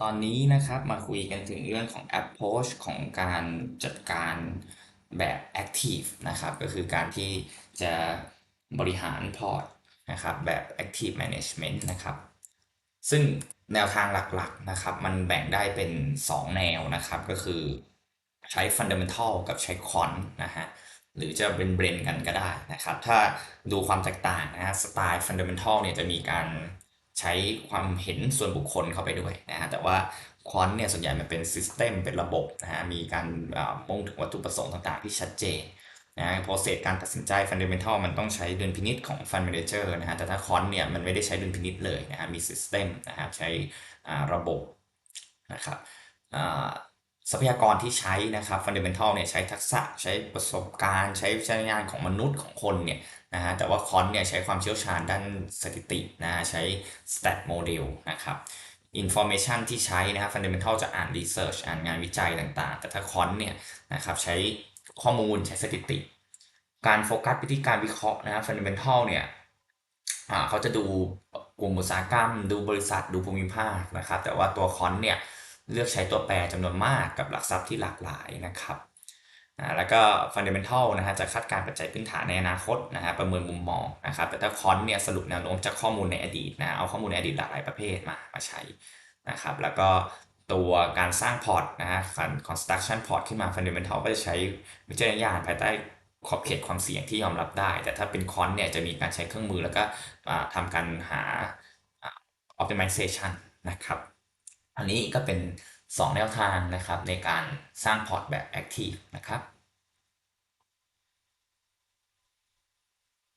ตอนนี้นะครับมาคุยกันถึงเรื่องของ approach ของการจัดการแบบ active นะครับ ก็คือการที่จะบริหารพอร์ตนะครับแบบ active management นะครับ ซึ่งแนวทางหลักๆนะครับ มันแบ่งได้เป็น 2 แนวนะครับ ก็คือใช้ fundamental กับใช้ quant นะฮะหรือจะเป็นเบรนกันก็ได้นะครับ ถ้าดูความแตกต่างนะฮะสไตล์ fundamental เนี่ยจะมีการ ใช้ความเห็นส่วนบุคคลเข้าไปด้วยนะฮะแต่ว่าควอนเนี่ยส่วนใหญ่มันเป็นซิสเต็มเป็นระบบนะฮะมีการอ่ามุ่งถึงวัตถุประสงค์ต่างๆที่ชัดเจนนะฮะโปรเซสการตัดสินใจฟันเดเมนทัลมันต้องใช้ดุลพินิษของฟันเมนเจอร์นะฮะแต่ถ้าคอนเนี่ยมันไม่ได้ใช้ดุลพินิษเลยนะฮะมีซิสเต็มนะครับใช้อ่าระบบนะครับอ่า ทรัพยากรที่ใช้นะครับ fundamental เนี่ยใช้ทักษะใช้ประสบการณ์ ใช้วิจารณญาณของมนุษย์ของคนเนี่ยนะฮะแต่ว่าคอนเนี่ยใช้ความเชี่ยวชาญด้านสถิตินะฮะใช้ stat model นะครับ information ที่ใช้นะครับ fundamental จะอ่าน research อ่านงานวิจัยต่างๆ แต่ถ้าคอนเนี่ยนะครับใช้ข้อมูลใช้สถิติ การโฟกัสไปที่การวิเคราะห์นะครับ fundamental เนี่ยอ่าเขาจะดูกลุ่มอุตสาหกรรม ดูบริษัทดูภูมิภาคนะครับแต่ว่าตัวคอนเนี่ย เลือกใช้ตัวแปรจำนวนมากกับหลักทรัพย์ที่หลากหลายนะครับแล้วก็ fundamental นะฮะจะคาดการณ์ปัจจัยพื้นฐานในอนาคตนะฮะประเมินมุมมองนะครับแต่ถ้าคอนเนี่ยสรุปแนวโน้มจากข้อมูลในอดีตนะเอาข้อมูลในอดีตหลากหลายประเภทมามาใช้นะครับแล้วก็ตัวการสร้างพอร์ตนะฮะ construction port ขึ้นมา fundamental ก็จะใช้วิจารณญาณภายใต้ขอบเขตความเสี่ยงที่ยอมรับได้ แต่ถ้าเป็นคอนเนี่ยจะมีการใช้เครื่องมือแล้วก็อ่าทำการหาอ่า optimization นะครับ อันนี้ก็เป็น 2 แนวทางนะครับในการสร้างพอร์ตแบบ Active นะครับ